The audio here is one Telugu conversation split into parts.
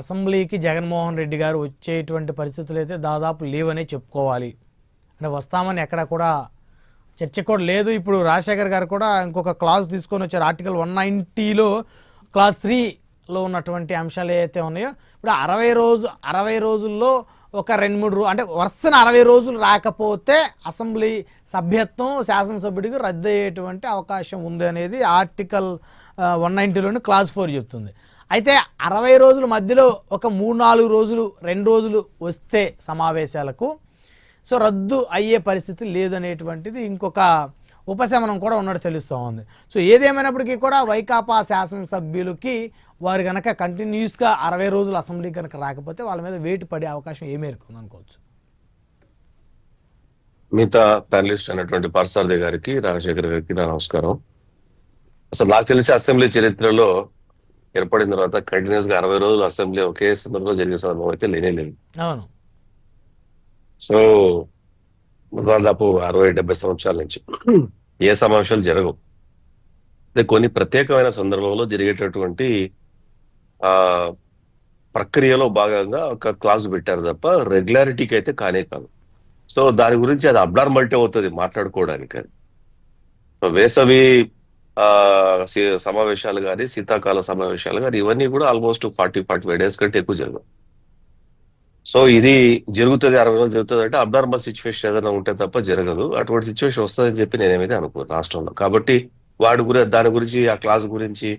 అసెంబ్లీకి జగన్మోహన్ రెడ్డి గారు వచ్చేటువంటి పరిస్థితులు అయితే దాదాపు లేవనే చెప్పుకోవాలి. అంటే వస్తామని ఎక్కడ కూడా చర్చ కూడా లేదు. ఇప్పుడు రాజశేఖర్ గారు కూడా ఇంకొక క్లాస్ తీసుకొని వచ్చారు. ఆర్టికల్ వన్ నైంటీలో క్లాస్ త్రీలో ఉన్నటువంటి అంశాలు ఏవైతే ఉన్నాయో ఇప్పుడు అరవై రోజు అరవై రోజుల్లో ఒక రెండు మూడు అంటే వరుసన అరవై రోజులు రాకపోతే అసెంబ్లీ సభ్యత్వం శాసనసభ్యుడికి రద్దు అయ్యేటువంటి అవకాశం ఉంది అనేది ఆర్టికల్ వన్ నైంటీలోని క్లాస్ ఫోర్ చెప్తుంది. అయితే అరవై రోజుల మధ్యలో ఒక మూడు నాలుగు రోజులు రెండు రోజులు వస్తే సమావేశాలకు. సో రద్దు అయ్యే పరిస్థితి లేదనేటువంటిది ఇంకొక ఉపశమనం కూడా ఉన్నట్టు తెలుస్తూ ఉంది. సో ఏదేమైనప్పటికీ కూడా వైకాపా శాసనసభ్యులకి వారు కనుక కంటిన్యూస్గా అరవై రోజులు అసెంబ్లీ కనుక రాకపోతే వాళ్ళ మీద వేటు పడే అవకాశం ఏ మేరకు అనుకోవచ్చు మిగతా ప్యానలిస్ట్ అయినటువంటి పార్సార్థి గారికి రాజశేఖర్ గారికి నా నమస్కారం. అసలు నాకు తెలిసి అసెంబ్లీ చరిత్రలో ఏర్పడిన తర్వాత కంటిన్యూస్గా అరవై రోజులు అసెంబ్లీ ఒకే సందర్భంలో జరిగే సందర్భం అయితే లేనే లేదు. అవును. సో దాదాపు అరవై డెబ్బై సంవత్సరాల నుంచి ఏ సమావేశాలు జరగవు. కొన్ని ప్రత్యేకమైన సందర్భంలో జరిగేటటువంటి ఆ ప్రక్రియలో భాగంగా ఒక క్లాస్ పెట్టారు తప్ప రెగ్యులారిటీకి అయితే కానే కాదు. సో దాని గురించి అది అబ్నార్మాలిటీ అవుతుంది మాట్లాడుకోవడానికి. అది వేసవి సమావేశాలు కానీ శీతాకాల సమావేశాలు కానీ ఇవన్నీ కూడా almost forty forty five days కంటే ఎక్కువ జరగవు. సో ఇది జరుగుతుంది అరవై రోజులు జరుగుతుంది అంటే అబ్నార్మల్ సిచ్యువేషన్ ఏదైనా ఉంటే తప్ప జరగదు. అటువంటి సిచ్యువేషన్ వస్తుందని చెప్పి నేనేమైతే అనుకోను రాష్ట్రంలో. కాబట్టి వాడి గురించి దాని గురించి ఆ క్లాస్ గురించి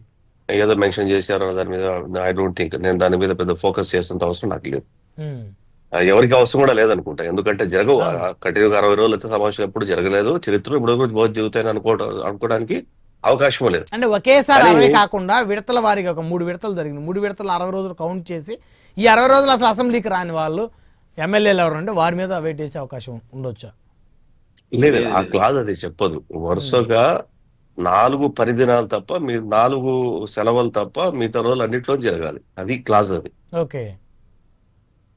ఏదో మెన్షన్ చేశారు దాని మీద ఐ డోంట్ థింక్ నేను దాని మీద పెద్ద ఫోకస్ చేసేంత అవసరం నాకు లేదు. ఎవరికి అవసరం కూడా లేదనుకుంటా. ఎందుకంటే జరగవు. కంటిన్యూగా అరవై రోజులు అయితే సమావేశం ఎప్పుడు జరగలేదు. చరిత్రలో ఇప్పుడు కూడా బహుత్ జరుగుతాయని అనుకోవడం అనుకోవడానికి అవకాశం లేదు. అంటే ఒకేసారి అరవై కాకుండా విడతల వారిగా ఒక మూడు విడతలు జరిగింది. మూడు విడతలు అరవై రోజులు కౌంట్ చేసి ఈ అరవై రోజులు అసలు అసెంబ్లీకి రాని వాళ్ళు ఎమ్మెల్యేలు ఎవరు అంటే వారి మీద వెయిట్ చేసే అవకాశం ఉండొచ్చా? లేదు ఆ క్లాజ్ అది చెప్పదు. వరుసగా నాలుగు పరిదినాలు తప్ప మీ నాలుగు సెలవులు తప్ప మిగతా రోజులు అన్నింటిలో జరగాలి. అది క్లాజ్ అది. ఓకే.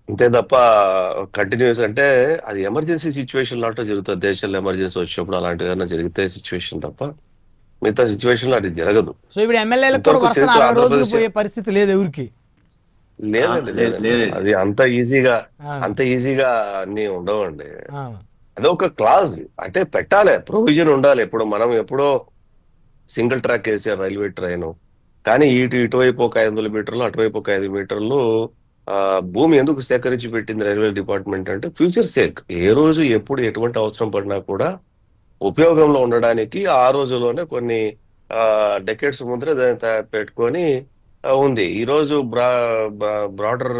అంతే తప్ప కంటిన్యూస్ అంటే అది ఎమర్జెన్సీ సిచ్యువేషన్ లాంటి జరుగుతుంది. దేశంలో ఎమర్జెన్సీ వచ్చినప్పుడు అలాంటి ఏదైనా జరిగితే సిచ్యువేషన్ తప్ప. మిగతా సిచ్యువేషన్లో అది జరగదు. సో ఇప్పుడు ఎమ్మెల్యేలకు కూడా రోజులు పోయే పరిస్థితి లేదు ఎవరికి. లేదండి లేదు. అది అంత ఈజీగా అంత ఈజీగా అన్ని ఉండవండి. అదొక క్లాజ్. అంటే పెట్టాలి ప్రొవిజన్ ఉండాలి. ఇప్పుడు మనం ఎప్పుడో సింగిల్ ట్రాక్ వేసారు రైల్వే ట్రైన్. కానీ ఇటు ఇటువైపు ఒక ఐదు వందల మీటర్లు అటువైపు ఒక ఐదు మీటర్లు ఆ భూమి ఎందుకు సేకరించి పెట్టింది రైల్వే డిపార్ట్మెంట్ అంటే ఫ్యూచర్ సేక్. ఏ రోజు ఎప్పుడు ఎటువంటి అవసరం పడినా కూడా ఉపయోగంలో ఉండడానికి ఆ రోజులోనే కొన్ని డెకెట్స్ ముందర దాన్ని పెట్టుకొని ఆ, ఉంది. ఈ రోజు బ్రా బ్రాడర్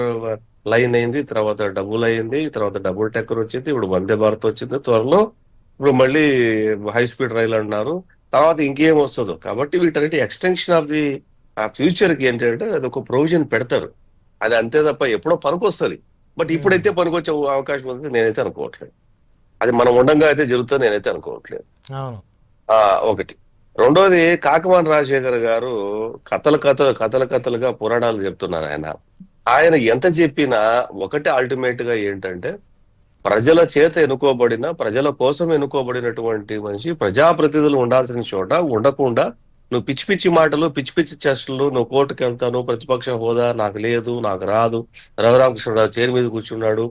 లైన్ అయింది తర్వాత డబుల్ అయింది తర్వాత డబుల్ టెక్కర్ వచ్చింది ఇప్పుడు వందే భారత్ వచ్చింది త్వరలో ఇప్పుడు మళ్ళీ హై స్పీడ్ రైలు అంటున్నారు. తర్వాత ఇంకేం వస్తుందో. కాబట్టి వీటన్నిటి ఎక్స్టెన్షన్ ఆఫ్ ది ఫ్యూచర్కి ఏంటంటే అది ఒక ప్రొవిజన్ పెడతారు. అది అంతే తప్ప ఎప్పుడో పనికొస్తుంది. బట్ ఇప్పుడైతే పనికొచ్చే అవకాశం ఉంది నేనైతే అనుకోవట్లేదు. అది మనం ఉండంగా అయితే జరుగుతుంది నేనైతే అనుకోవట్లేదు. ఒకటి. రెండోది కాకమాన్ రాజశేఖర్ గారు కథలు కథలు కథలు కథలుగా పురాణాలు చెప్తున్నారు ఆయన. ఆయన ఎంత చెప్పినా ఒకటి అల్టిమేట్గా ఏంటంటే ప్రజల చేత ఎన్నుకోబడిన ప్రజల కోసం ఎన్నుకోబడినటువంటి మనిషి ప్రజాప్రతినిధులు ఉండాల్సిన చోట ఉండకుండా నువ్వు పిచ్చి పిచ్చి మాటలు పిచ్చి పిచ్చి చర్చలు నువ్వు కోర్టుకు వెళ్తాను ప్రతిపక్ష హోదా నాకు లేదు నాకు రాదు రఘురామకృష్ణరావు చైర్ మీద కూర్చున్నాడు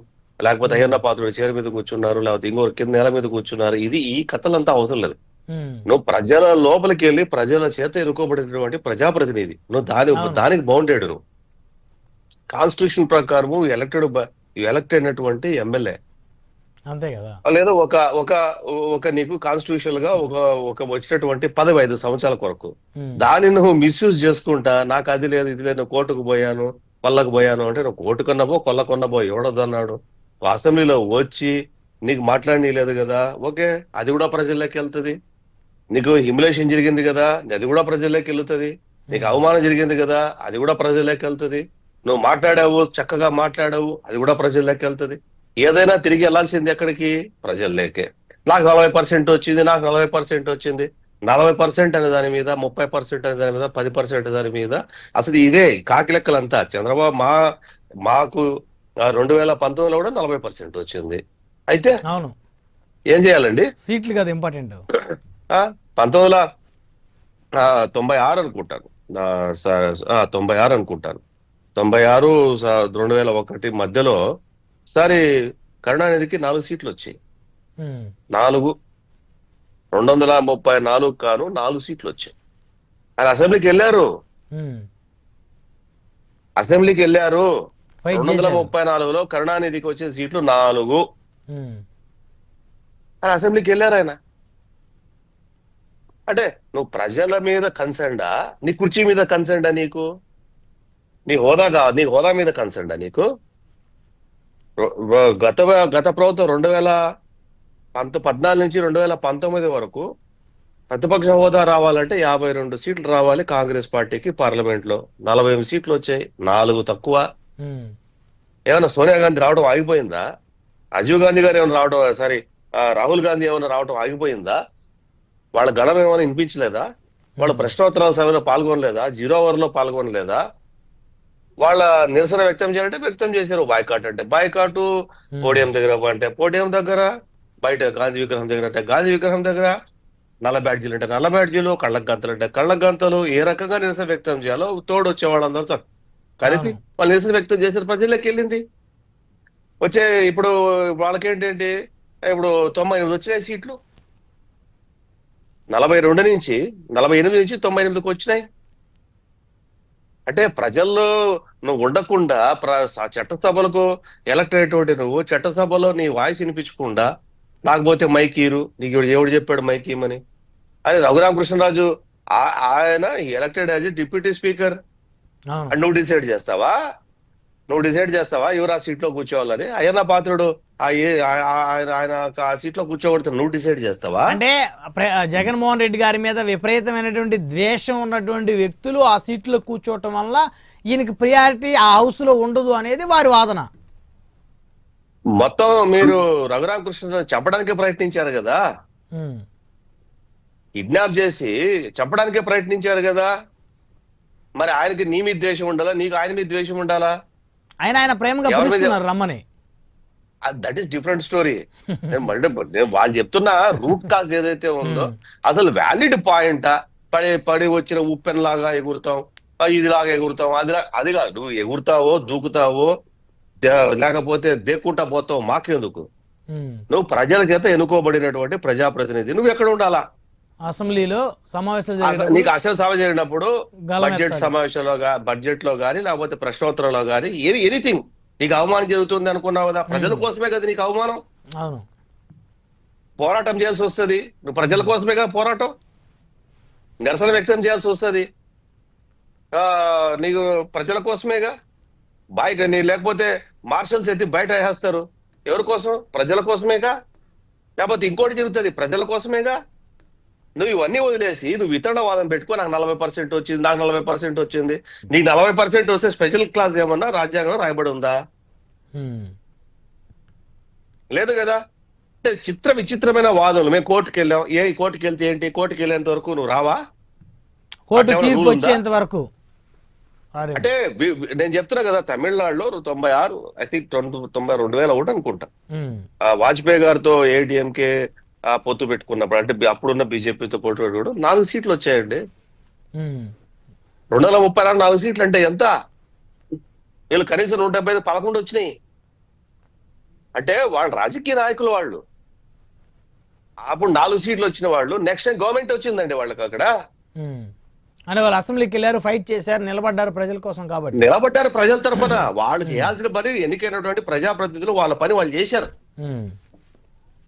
లేకపోతే అయ్యన్న పాత్రుడు చైర్ మీద కూర్చున్నారు లేకపోతే ఇంకొకరు కింద నేల మీద కూర్చున్నారు. ఇది ఈ కథలంతా అవసరం లేదు. నువ్వు ప్రజల లోపలికి వెళ్ళి ప్రజల చేత ఎన్నుకోబడినటువంటి ప్రజాప్రతినిధి. నువ్వు దాని. దానికి బౌండెడ్ నువ్వు. కాన్స్టిట్యూషన్ ప్రకారము ఎలక్టెడ్ ఎలక్ట్ అయినటువంటి ఎమ్మెల్యే. అంతే కదా. లేదా ఒక ఒక ఒక నీకు కాన్స్టిట్యూషనల్గా ఒక ఒక వచ్చినటువంటి పదవి ఐదు సంవత్సరాల కొరకు. దాన్ని నువ్వు మిస్యూజ్ చేసుకుంటా నాకు అది లేదు ఇది లేదు కోర్టుకు పోయాను కొల్లకు పోయాను అంటే నువ్వు కోర్టు కొన్నపో కొల్ల కొన్నపో ఎవడొద్దన్నాడు? నువ్వు అసెంబ్లీలో వచ్చి నీకు మాట్లాడి కదా ఓకే అది కూడా ప్రజల్లోకి వెళ్తుంది. నీకు హిమిలేషన్ జరిగింది కదా అది కూడా ప్రజల్లోకి వెళ్తుంది. నీకు అవమానం జరిగింది కదా అది కూడా ప్రజల్లోకి వెళ్తుంది. నువ్వు మాట్లాడావు చక్కగా మాట్లాడావు అది కూడా ప్రజల్లోకి వెళ్తుంది. ఏదైనా తిరిగి వెళ్ళాల్సింది ఎక్కడికి? ప్రజల్లోకే. నాకు నలభై పర్సెంట్ వచ్చింది నాకు నలభై పర్సెంట్ వచ్చింది. నలభై పర్సెంట్ అనే దాని మీద ముప్పై పర్సెంట్ అనే దాని మీద పది పర్సెంట్ దాని మీద అసలు ఇదే కాకి లెక్కలంతా. చంద్రబాబు మా మాకు రెండు వేల పంతొమ్మిదిలో కూడా నలభై పర్సెంట్ వచ్చింది. అయితే అవును. ఏం చేయాలండి? సీట్లు కదా ఇంపార్టెంట్. పంతొమ్మిది తొంభై ఆరు అనుకుంటాను. తొంభై ఆరు అనుకుంటాను. తొంభై ఆరు రెండు వేల ఒకటి మధ్యలో ఒకసారి కరుణానిధికి నాలుగు సీట్లు వచ్చాయి నాలుగు రెండు వందల ముప్పై నాలుగు కాను నాలుగు సీట్లు వచ్చాయి ఆయన అసెంబ్లీకి వెళ్ళారు. అసెంబ్లీకి వెళ్ళారు. రెండు వందల ముప్పై నాలుగులో కరుణానిధికి వచ్చిన సీట్లు నాలుగు. ఆయన అసెంబ్లీకి వెళ్ళారు ఆయన. అంటే నువ్వు ప్రజల మీద కన్సర్న్డా? నీ కుర్చీ మీద కన్సర్న్డా నీకు? నీ హోదా కా నీ హోదా మీద కన్సర్న్డా నీకు? గత గత ప్రభుత్వం రెండు వేల పంత పద్నాలుగు నుంచి రెండు వేల పంతొమ్మిది వరకు ప్రతిపక్ష హోదా రావాలంటే యాభై రెండు సీట్లు రావాలి కాంగ్రెస్ పార్టీకి పార్లమెంట్లో నలభై ఎనిమిది సీట్లు వచ్చాయి. నాలుగు తక్కువ. ఉమ్, ఏమన్నా సోనియా గాంధీ రావడం ఆగిపోయిందా? రాజీవ్ గాంధీ గారు ఏమైనా రావడం సారీ రాహుల్ గాంధీ ఏమైనా రావడం ఆగిపోయిందా? వాళ్ళ గళం ఏమైనా వినిపించలేదా? వాళ్ళ ప్రశ్నోత్తరాల సభలో పాల్గొనలేదా? జీరో అవర్లో పాల్గొనలేదా? వాళ్ళ నిరసన వ్యక్తం చేయాలంటే వ్యక్తం చేశారు. బాయ్కాట్ అంటే బాయ్కాట్ పోడియం దగ్గర అంటే పోడియం దగ్గర బయట గాంధీ విగ్రహం దగ్గర అంటే గాంధీ విగ్రహం దగ్గర నల్ల బ్యాడ్జీలు అంటే నల్ల బ్యాడ్జీలు కళ్ళ గంతలు అంటే కళ్ళ గంతలు ఏ రకంగా నిరసన వ్యక్తం చేయాలో తోడు వచ్చే వాళ్ళందరితో కలిపి. వాళ్ళు నిరసన వ్యక్తం చేసిన ప్రజల్లోకి వెళ్ళింది. వచ్చే ఇప్పుడు వాళ్ళకేంటంటే ఇప్పుడు తొంభై ఎనిమిది వచ్చినాయి సీట్లు. నలభై రెండు నుంచి నలభై ఎనిమిది నుంచి తొంభై ఎనిమిదికి వచ్చినాయి. అంటే ప్రజల్లో నువ్వు ఉండకుండా చట్టసభలకు ఎలక్ట్ అయ్యేటువంటి నువ్వు చట్టసభలో నీ వాయిస్ వినిపించకుండా లేకపోతే మైకీరు నీకు ఎవడు- ఎవడు చెప్పాడు మైకీమని అదే రఘురామకృష్ణరాజు ఆయన elected as deputy speaker. And నువ్వు డిసైడ్ చేస్తావా? నువ్వు డిసైడ్ చేస్తావా? ఎవరు ఆ సీట్లో కూర్చోవాలని? అయ్యన్న పాత్రుడు ఆయన ఆ సీట్లో కూర్చోబడితే నువ్వు డిసైడ్ చేస్తావా? అంటే జగన్మోహన్ రెడ్డి గారి మీద విపరీతమైనటువంటి ద్వేషం ఉన్నటువంటి వ్యక్తులు ఆ సీట్లో కూర్చోవటం వల్ల ఈయనకి ప్రియారిటీ ఆ హౌస్లో ఉండదు అనేది వారి వాదన. మొత్తం మీరు రఘురామకృష్ణ చెప్పడానికి ప్రయత్నించారు కదా? కిడ్నాప్ చేసి చెప్పడానికే ప్రయత్నించారు కదా? మరి ఆయనకి నీ మీద ద్వేషం ఉండాలా? నీకు ఆయన మీద ద్వేషం ఉండాలా? ఆయన ఆయన ప్రేమగా పిలుస్తున్నారు రమ్మని. దట్ ఈస్ డిఫరెంట్ స్టోరీ వాళ్ళు చెప్తున్న రూట్ కాజ్ ఏదైతే ఉందో అసలు వ్యాలిడ్ పాయింట్ పడి పడి వచ్చిన ఉప్పెన్ లాగా ఎగురుతాం ఇది లాగా ఎగురుతాం అది అది కాదు. నువ్వు ఎగురుతావో దూకుతావో లేకపోతే దేక్కుంటా పోతావు మాకెందుకు? ఉమ్, నువ్వు ప్రజల చేత ఎన్నుకోబడినటువంటి ప్రజాప్రతినిధి. నువ్వు ఎక్కడ ఉండాలా? అసెంబ్లీలో సమావేశాలు నీకు అసలు సభ జరిగినప్పుడు బడ్జెట్. సమావేశంలో బడ్జెట్లో గానీ లేకపోతే ప్రశ్నోత్తరంలో గానీ ఏది ఎనీథింగ్. నీకు అవమానం జరుగుతుంది అనుకున్నావు కదా ప్రజల కోసమే కదా నీకు అవమానం? అవును. పోరాటం చేయాల్సి వస్తుంది. నువ్వు ప్రజల కోసమే కదా పోరాటం? నిరసన వ్యక్తం చేయాల్సి వస్తుంది. ఆ నీకు ప్రజల కోసమేగా బాయ్ నీ లేకపోతే మార్షల్స్ ఎత్తి బయట వేస్తారు ఎవరి కోసం? ప్రజల కోసమేగా లేకపోతే ఇంకోటి జరుగుతుంది. ప్రజల కోసమేగా నువ్వు ఇవన్నీ వదిలేసి నువ్వు వితండవాదం పెట్టుకో నాకు నలభై పర్సెంట్ వచ్చింది నాకు నలభై పర్సెంట్ వచ్చింది. నీకు నలభై పర్సెంట్ వస్తే స్పెషల్ క్లాస్ ఏమన్నా రాజ్యాంగం రాయబడి ఉందా? లేదు కదా? అంటే చిత్ర విచిత్రమైన వాదనలు. మేము కోర్టుకి వెళ్ళాం. ఏ కోర్టుకి వెళ్తే ఏంటి? కోర్టుకి వెళ్ళేంత వరకు నువ్వు రావా? కోర్టు తీర్పు? వచ్చేంత వరకు. అంటే నేను చెప్తున్నా కదా తమిళనాడులో తొంభై ఆరు ఐ థింక్ తొంభై రెండు వేల ఒకటి అనుకుంటా. వాజ్పేయి గారితో ఏడిఎంకే ఆ పొత్తు పెట్టుకున్నప్పుడు అంటే అప్పుడున్న బీజేపీతో పోటీ పెట్టుకోవడం నాలుగు సీట్లు వచ్చాయండి. రెండు వందల ముప్పై నాలుగు నాలుగు సీట్లు అంటే ఎంత? వీళ్ళు కనీసం నూట డెబ్బై ఐదు పదకొండు వచ్చినాయి. అంటే వాళ్ళు రాజకీయ నాయకులు వాళ్ళు. అప్పుడు నాలుగు సీట్లు వచ్చిన వాళ్ళు నెక్స్ట్ టైం గవర్నమెంట్ వచ్చిందండి వాళ్ళకి అక్కడ. అంటే వాళ్ళు అసెంబ్లీకి వెళ్ళారు ఫైట్ చేశారు నిలబడ్డారు ప్రజల కోసం కాబట్టి. నిలబడ్డారు ప్రజల తరఫున. వాళ్ళు చేయాల్సిన పని ఎన్నికైనటువంటి ప్రజాప్రతినిధులు వాళ్ళ పని వాళ్ళు చేశారు.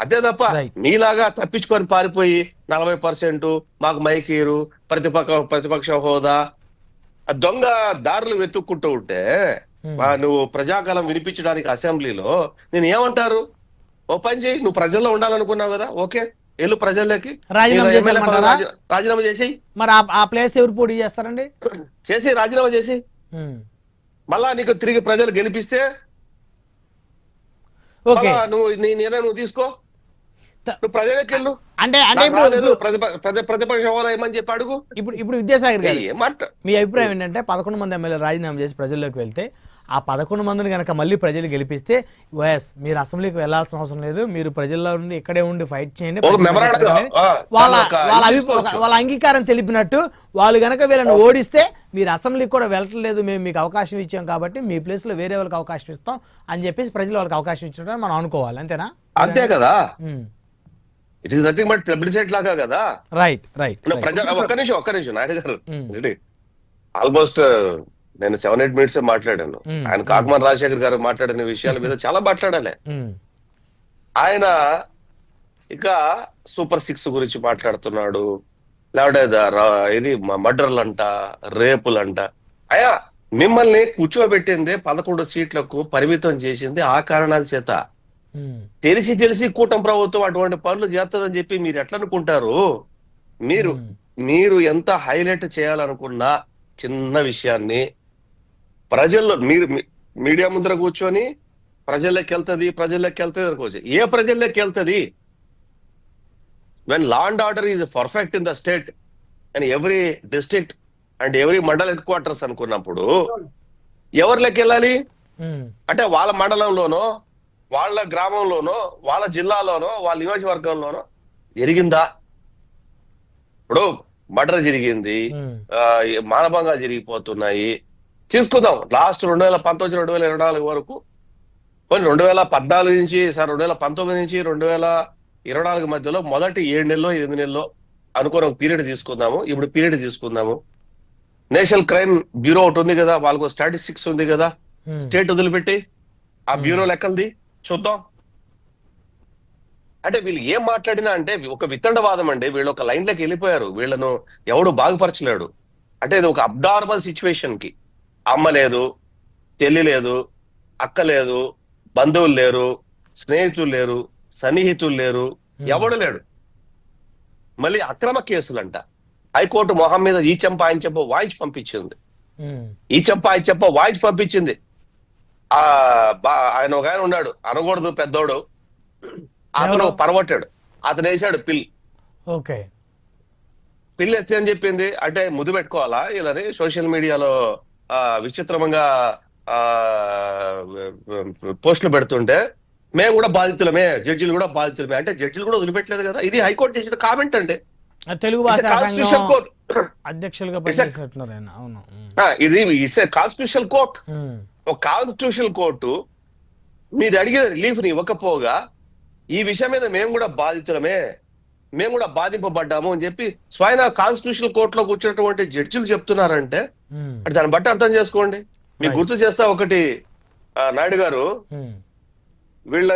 అంతే తప్ప. మీలాగా తప్పించుకొని పారిపోయి నలభై పర్సెంట్ మాకు మైకీరు ప్రతిపక్ష ప్రతిపక్ష హోదా. దొంగ దారులు వెతుక్కుంటూ ఉంటే Hmm. నువ్వు ప్రజాకాలం వినిపించడానికి అసెంబ్లీలో నేను ఏమంటారు? ఓ పని చేయి నువ్వు ప్రజల్లో ఉండాలనుకున్నావు కదా ఓకే. వెళ్ళు ప్రజల్లోకి. రాజీనామా చేసి మరి ఆ- ప్లేస్ ఎవరు పోటీ చేస్తారండి? చేసి రాజీనామా చేసి ఉమ్, మళ్ళా నీకు తిరిగి ప్రజలు గెలిపిస్తే నువ్వు నీ నిర్ణయం నువ్వు తీసుకో. అంటే అంటే ఇప్పుడు ప్రతిపక్ష హోదా ఏమని చెప్పి అడుగు. ఇప్పుడు ఇప్పుడు విద్యాసాగర్ గారు మీ అభిప్రాయం ఏంటంటే పదకొండు మంది ఎమ్మెల్యేలు రాజీనామా చేసి ప్రజల్లోకి వెళ్తే ఆ పదకొండు మందిని కనుక మళ్ళీ ప్రజలు గెలిపిస్తే వైఎస్ మీరు అసెంబ్లీకి వెళ్ళాల్సిన అవసరం లేదు. మీరు ప్రజల్లో ఉండి ఇక్కడే ఉండి ఫైట్ చేయండి వాళ్ళ వాళ్ళ. వాళ్ళ అంగీకారం తెలిపినట్టు వాళ్ళు గనక వీళ్ళని ఓడిస్తే మీరు అసెంబ్లీకి కూడా వెళ్ళట్లేదు మేము మీకు అవకాశం ఇచ్చాం కాబట్టి మీ ప్లేస్లో వేరే వాళ్ళకి అవకాశం ఇస్తాం అని చెప్పేసి ప్రజలు వాళ్ళకి అవకాశం ఇచ్చడం మనం అనుకోవాలి. అంతేనా? అంతే కదా? It is nothing but publicity లాగా కదా? రైట్ రైట్ ప్రజ ఒక్క నిమిషం ఒక్క నిమిషం నాయుడు గారు. ఆల్మోస్ట్ నేను సెవెన్ ఎయిట్ మినిట్స్ మాట్లాడాను. Mm. ఆయన కాకమాన్ రాజశేఖర్ గారు మాట్లాడిన విషయాల మీద చాలా మాట్లాడాలి. ఆయన ఇక సూపర్ సిక్స్ గురించి మాట్లాడుతున్నాడు. లేకపోతే ద- ర- ఇది మర్డర్లంట రేపులంట. అయ్యా మిమ్మల్ని కూర్చోబెట్టింది పదకొండు సీట్లకు పరిమితం చేసింది ఆ కారణాల చేత. తెలిసి తెలిసి కూటమి ప్రభుత్వం అటువంటి పనులు చేస్తుందని చెప్పి మీరు ఎట్లా అనుకుంటారు మీరు మీరు ఎంత హైలైట్ చేయాలనుకున్నా చిన్న విషయాన్ని ప్రజల్లో మీరు మీడియా ముందర కూర్చొని ప్రజల్లోకి వెళ్తుంది ప్రజల్లోకి వెళ్తుంది అనుకోవచ్చు ఏ ప్రజల్లోకి వెళ్తుంది? When law and order is perfect in the state and every district and every mandal headquarters అనుకున్నప్పుడు ఎవరిలోకి వెళ్ళాలి? అంటే వాళ్ళ మండలంలోనో వాళ్ళ గ్రామంలోనో వాళ్ళ జిల్లాలోనో వాళ్ళ నియోజకవర్గంలోనో జరిగిందా ఇప్పుడు మర్డర్ జరిగింది మానభంగా జరిగిపోతున్నాయి. తీసుకుందాం. లాస్ట్ రెండు వేల పంతొమ్మిది రెండు వేల ఇరవై నాలుగు వరకు. కొన్ని రెండు వేల పద్నాలుగు నుంచి సార్ రెండు వేల పంతొమ్మిది నుంచి రెండు వేల ఇరవై నాలుగు మధ్యలో మొదటి ఏడు నెలలో ఎనిమిది నెలలో అనుకున్న ఒక పీరియడ్ తీసుకుందాము. ఇప్పుడు పీరియడ్ తీసుకుందాము. నేషనల్ క్రైమ్ బ్యూరో ఒకటి ఉంది కదా వాళ్ళకు స్టాటిస్టిక్స్ ఉంది కదా. స్టేట్ వదిలిపెట్టి. ఆ బ్యూరో లెక్కలది? చూద్దాం. అంటే వీళ్ళు ఏం మాట్లాడినా అంటే ఒక వితండవాదం అండి. వీళ్ళు ఒక లైన్లోకి వెళ్ళిపోయారు. వీళ్ళను ఎవడు బాగుపరచలేడు. అంటే ఇది ఒక అబ్నార్మల్ సిచ్యువేషన్కి. అమ్మ లేదు చెల్లి లేదు అక్క లేదు బంధువులు లేరు స్నేహితులు లేరు సన్నిహితులు లేరు ఎవడు లేడు. మళ్ళీ అక్రమ కేసులంట. హైకోర్టు మొహం మీద ఈ చెంప ఆయన చెంప వాయించి పంపించింది. ఈ చెంప ఆయన చెంప వాయించి పంపించింది. ఆ బా ఆయన ఒక ఆయన ఉన్నాడు. అనకూడదు పెద్దోడు. అతను? పరవట్టాడు అతను వేసాడు పిల్. ఓకే. పిల్ ఎత్తి అని చెప్పింది. అంటే ముద్దు పెట్టుకోవాలా? ఇలాని సోషల్ మీడియాలో ఆ విచిత్రంగా ఆ పోస్టులు పెడుతుంటే మేము కూడా బాధితులమే. జడ్జిలు కూడా బాధితులమే. అంటే జడ్జిలు కూడా వదిలిపెట్టలేదు కదా. ఇది హైకోర్టు చేసిన కామెంట్ అండి. తెలుగు కోర్ట్ అధ్యక్షులుగా ఇది ఇట్స్ కాన్స్టిట్యూషన్ కోర్ట్. ఒక కాన్స్టిట్యూషన్ కోర్టు మీరు అడిగిన రిలీఫ్ని ఇవ్వకపోగా ఈ విషయం మీద మేము కూడా బాధితులమే. మేము కూడా బాధింపబడ్డాము అని చెప్పి స్వయం కాన్స్టిట్యూషన్ కోర్టులో కూర్చున్నటువంటి జడ్జిలు చెప్తున్నారంటే ఉమ్. అంటే దాన్ని బట్టి అర్థం చేసుకోండి. మీకు. గుర్తు చేస్తా ఒకటి నాయుడు గారు. ఉమ్. వీళ్ళ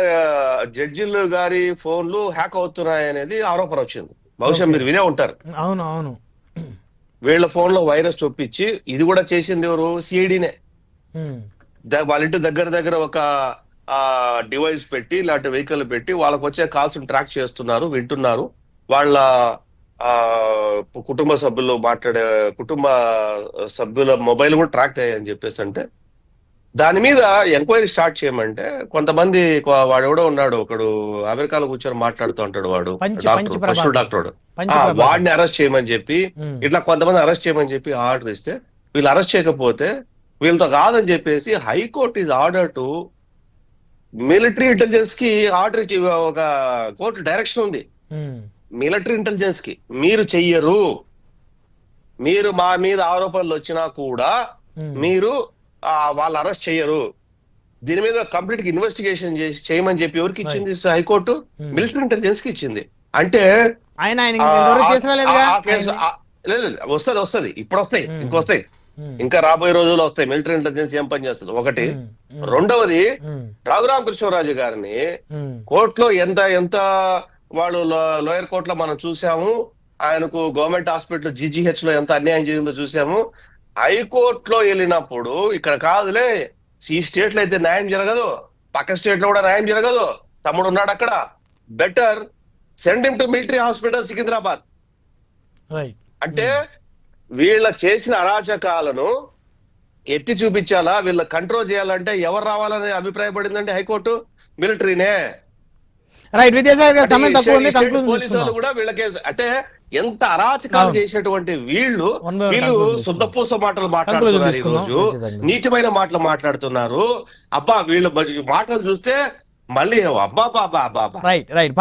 జడ్జిలు గారి ఫోన్లు హ్యాక్ అవుతున్నాయి అనేది ఆరోపణ వచ్చింది. బహుశా. మీరు వినే ఉంటారు. అవును అవును. వీళ్ళ ఫోన్లో వైరస్ చొప్పించి ఇది కూడా చేసింది ఎవరు? సిఐడినే ఉమ్. ద- వాళ్ళ ఇంటి దగ్గర దగ్గర ఒక ఆ డివైస్ పెట్టి ఇలాంటి వెహికల్ పెట్టి వాళ్ళకి వచ్చే కాల్స్ ట్రాక్ చేస్తున్నారు వింటున్నారు వాళ్ళ ఆ కుటుంబ సభ్యులు మాట్లాడే కుటుంబ సభ్యుల మొబైల్ కూడా ట్రాక్ అయ్యాయని చెప్పేసి అంటే దాని మీద ఎంక్వైరీ స్టార్ట్ చేయమంటే కొంతమంది వాడు ఎవడో ఉన్నాడు ఒకడు అమెరికాలో కూర్చొని మాట్లాడుతూ ఉంటాడు వాడు డాక్టర్. డాక్టర్. వాడిని అరెస్ట్ చేయమని చెప్పి. ఇట్లా కొంతమంది అరెస్ట్ చేయమని చెప్పి ఆర్డర్ ఇస్తే వీళ్ళు అరెస్ట్ చేయకపోతే వీళ్ళతో కాదని చెప్పేసి హైకోర్టు ఇది ఆర్డర్ టు మిలిటరీ ఇంటెలిజెన్స్కి ఆర్డర్ ఒక కోర్టు డైరెక్షన్ ఉంది. మిలిటరీ ఇంటెలిజెన్స్కి మీరు చెయ్యరు మీరు మా మీద ఆరోపణలు వచ్చినా కూడా. మీరు వాళ్ళు అరెస్ట్ చెయ్యరు దీని మీద కంప్లీట్గా ఇన్వెస్టిగేషన్ చేసి చేయమని చెప్పి ఎవరికి ఇచ్చింది హైకోర్టు Hmm. మిలిటరీ ఇంటెలిజెన్స్కి ఇచ్చింది అంటే వస్తది వస్తది ఇప్పుడు వస్తాయి Hmm. ఇంకొస్తాయి. ఇంకా రాబోయే రోజుల్లో వస్తాయి. మిలిటరీ ఇంటెలిజెన్స్ ఏం పని చేస్తుంది? ఒకటి. రెండవది. రఘురామ కృష్ణరాజు గారిని. కోర్టులో ఎంత ఎంత వాళ్ళు లోయర్ కోర్టులో మనం చూసాము. ఆయనకు గవర్నమెంట్ హాస్పిటల్ జీజీహెచ్లో ఎంత అన్యాయం జరిగిందో చూసాము. హైకోర్టులో వెళ్ళినప్పుడు ఇక్కడ కాదులే ఈ స్టేట్లో అయితే న్యాయం జరగదు. పక్క స్టేట్లో కూడా న్యాయం జరగదు. తమ్ముడు ఉన్నాడు అక్కడ. Better send him to military hospital Secunderabad. అంటే వీళ్ళ చేసిన అరాచకాలను ఎత్తి చూపించాలా? వీళ్ళ కంట్రోల్ చేయాలంటే ఎవరు రావాలని అభిప్రాయపడిందంటే హైకోర్టు? మిలిటరీనే. రైట్ విద్యాసాగర్ గారు సమయం అంటే తక్కువ ఉంది ఈ స్టేట్ కంక్లూజన్ పోలీసు వాళ్ళు కూడా వీళ్ళకే అంటే ఎంత అరాచకాలు అవును. చేసేటువంటి వీళ్ళు వీళ్ళు శుద్ధపూస మాటలు మాట్లాడుతున్నారు. రోజు. నీచమైన మాటలు మాట్లాడుతున్నారు. అబ్బా వీళ్ళ మాటలు చూస్తే మళ్ళీ అబ్బా బాబా బాబా రైట్ రైట్